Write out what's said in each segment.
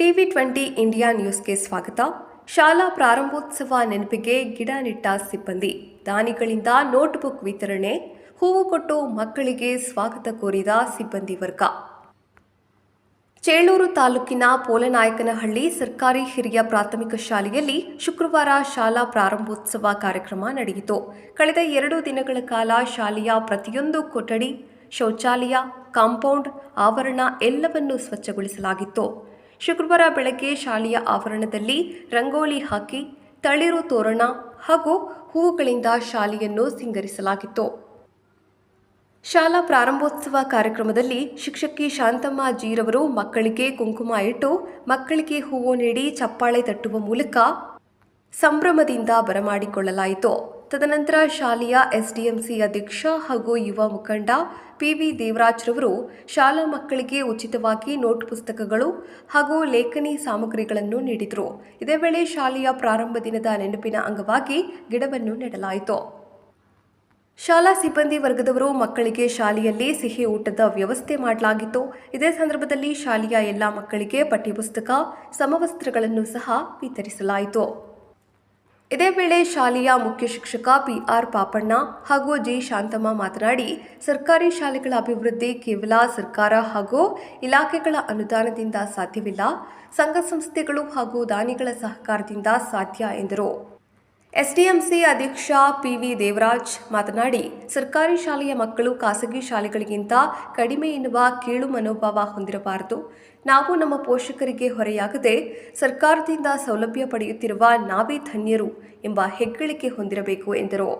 TV twenty India ನ್ಯೂಸ್ಗೆ ಸ್ವಾಗತ. ಶಾಲಾ ಪ್ರಾರಂಭೋತ್ಸವ ನೆನಪಿಗೆ ಗಿಡ ನೆಟ್ಟ ಸಿಬ್ಬಂದಿ. ದಾನಿಗಳಿಂದ ನೋಟ್ಬುಕ್ ವಿತರಣೆ, ಹೂವು ಕೊಟ್ಟು ಮಕ್ಕಳಿಗೆ ಸ್ವಾಗತ ಕೋರಿದ ಸಿಬ್ಬಂದಿ ವರ್ಗ. ಚೇಳೂರು ತಾಲೂಕಿನ ಪೋಲನಾಯಕನಹಳ್ಳಿ ಸರ್ಕಾರಿ ಹಿರಿಯ ಪ್ರಾಥಮಿಕ ಶಾಲೆಯಲ್ಲಿ ಶುಕ್ರವಾರ ಶಾಲಾ ಪ್ರಾರಂಭೋತ್ಸವ ಕಾರ್ಯಕ್ರಮ ನಡೆಯಿತು. ಕಳೆದ ಎರಡು ದಿನಗಳ ಕಾಲ ಶಾಲೆಯ ಪ್ರತಿಯೊಂದು ಕೊಠಡಿ, ಶೌಚಾಲಯ, ಕಾಂಪೌಂಡ್, ಆವರಣ ಎಲ್ಲವನ್ನೂ ಸ್ವಚ್ಛಗೊಳಿಸಲಾಗಿತ್ತು. ಶುಕ್ರವಾರ ಬೆಳಗ್ಗೆ ಶಾಲೆಯ ಆವರಣದಲ್ಲಿ ರಂಗೋಲಿ ಹಾಕಿ ತಳಿರು ತೋರಣ ಹಾಗೂ ಹೂವುಗಳಿಂದ ಶಾಲೆಯನ್ನು ಸಿಂಗರಿಸಲಾಗಿತ್ತು. ಶಾಲಾ ಪ್ರಾರಂಭೋತ್ಸವ ಕಾರ್ಯಕ್ರಮದಲ್ಲಿ ಶಿಕ್ಷಕಿ ಶಾಂತಮ್ಮ ಜೀರವರು ಮಕ್ಕಳಿಗೆ ಕುಂಕುಮ ಇಟ್ಟು ಮಕ್ಕಳಿಗೆ ಹೂವು ನೀಡಿ ಚಪ್ಪಾಳೆ ತಟ್ಟುವ ಮೂಲಕ ಸಂಭ್ರಮದಿಂದ ಬರಮಾಡಿಕೊಳ್ಳಲಾಯಿತು. ತದನಂತರ ಶಾಲೆಯ ಎಸ್ಡಿಎಂಸಿ ಅಧ್ಯಕ್ಷ ಹಾಗೂ ಯುವ ಮುಖಂಡ ಪಿವಿ ದೇವರಾಜ್ರವರು ಶಾಲಾ ಮಕ್ಕಳಿಗೆ ಉಚಿತವಾಗಿ ನೋಟ್ ಪುಸ್ತಕಗಳು ಹಾಗೂ ಲೇಖನಿ ಸಾಮಗ್ರಿಗಳನ್ನು ನೀಡಿದರು. ಇದೇ ವೇಳೆ ಶಾಲೆಯ ಪ್ರಾರಂಭ ದಿನದ ನೆನಪಿನ ಅಂಗವಾಗಿ ಗಿಡವನ್ನು ನೆಡಲಾಯಿತು. ಶಾಲಾ ಸಿಬ್ಬಂದಿ ವರ್ಗದವರು ಮಕ್ಕಳಿಗೆ ಶಾಲೆಯಲ್ಲಿ ಸಿಹಿ ಊಟದ ವ್ಯವಸ್ಥೆ ಮಾಡಲಾಗಿತ್ತು. ಇದೇ ಸಂದರ್ಭದಲ್ಲಿ ಶಾಲೆಯ ಎಲ್ಲ ಮಕ್ಕಳಿಗೆ ಪಠ್ಯಪುಸ್ತಕ, ಸಮವಸ್ತ್ರಗಳನ್ನು ಸಹ ವಿತರಿಸಲಾಯಿತು. ಇದೇ ವೇಳೆ ಶಾಲೆಯ ಮುಖ್ಯ ಶಿಕ್ಷಕ ಪಿಆರ್ ಪಾಪಣ್ಣ ಹಾಗೂ ಜಿ ಶಾಂತಮ್ಮ ಮಾತನಾಡಿ, ಸರ್ಕಾರಿ ಶಾಲೆಗಳ ಅಭಿವೃದ್ಧಿ ಕೇವಲ ಸರ್ಕಾರ ಹಾಗೂ ಇಲಾಖೆಗಳ ಅನುದಾನದಿಂದ ಸಾಧ್ಯವಿಲ್ಲ, ಸಂಘ ಸಂಸ್ಥೆಗಳು ಹಾಗೂ ದಾನಿಗಳ ಸಹಕಾರದಿಂದ ಸಾಧ್ಯ ಎಂದರು. ಎಸ್ಡಿಎಂಸಿ ಅಧ್ಯಕ್ಷ ಪಿವಿ ದೇವರಾಜ್ ಮಾತನಾಡಿ, ಸರ್ಕಾರಿ ಶಾಲೆಯ ಮಕ್ಕಳು ಖಾಸಗಿ ಶಾಲೆಗಳಿಗಿಂತ ಕಡಿಮೆ ಎನ್ನುವ ಕೀಳು ಮನೋಭಾವ ಹೊಂದಿರಬಾರದು. ನಾವು ನಮ್ಮ ಪೋಷಕರಿಗೆ ಹೊರೆಯಾಗದೆ ಸರ್ಕಾರದಿಂದ ಸೌಲಭ್ಯ ಪಡೆಯುತ್ತಿರುವ ನಾವೇ ಧನ್ಯರು ಎಂಬ ಹೆಗ್ಗಳಿಕೆ ಹೊಂದಿರಬೇಕು ಎಂದರು.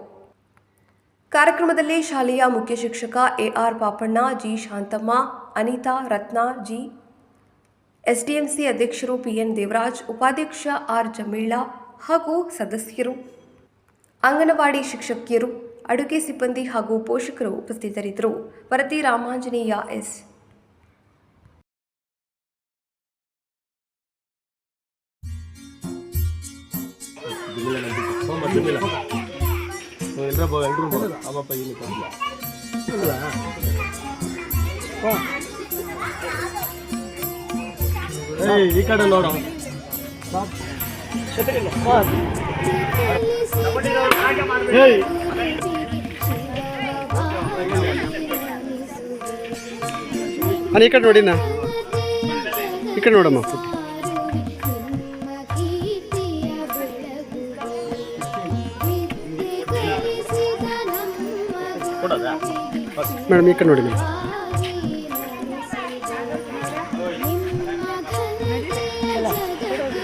ಕಾರ್ಯಕ್ರಮದಲ್ಲಿ ಶಾಲೆಯ ಮುಖ್ಯ ಶಿಕ್ಷಕ A R Papanna, G Shanthamma, Anitha Ratna, G SDMC ಅಧ್ಯಕ್ಷರು ಪಿಎನ್ ದೇವರಾಜ್, ಉಪಾಧ್ಯಕ್ಷ ಆರ್ ಜಮೀಳ ಹಾಗೂ ಸದಸ್ಯರು ಅಂಗನವಾಡಿ ಶಿಕ್ಷಕಿಯರು ಅಡುಗೆ ಸಿಬ್ಬಂದಿ ಹಾಗೂ ಪೋಷಕರು ಉಪಸ್ಥಿತರಿದ್ದರು. ವರದಿ ರಾಮಾಂಜನೇಯ ಎಸ್. ಈ ಕಡೆ ಅಣ್ಣ ಈ ಕಡೆ ನೋಡಿನ ಈ ಕಡೆ ನೋಡಮ್ಮ. ಮೇಡಮ್ ಈ ಕಡೆ ನೋಡಿ ಮೇಡಮ್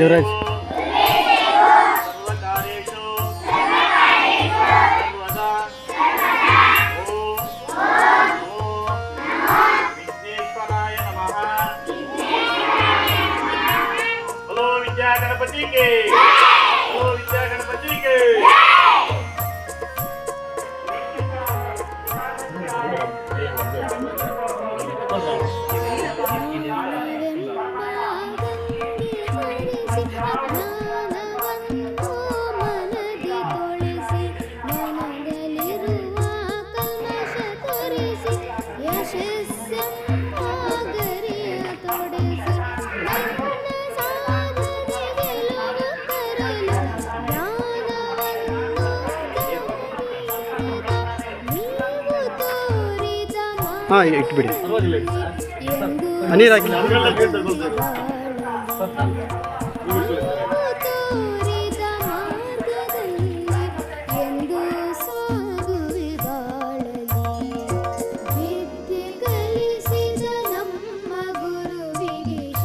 ದೇವರಾಜ್. ಹಾಂ ಇಟ್ಬಿಡಿ. ನೀರು ಹಾಕಿ.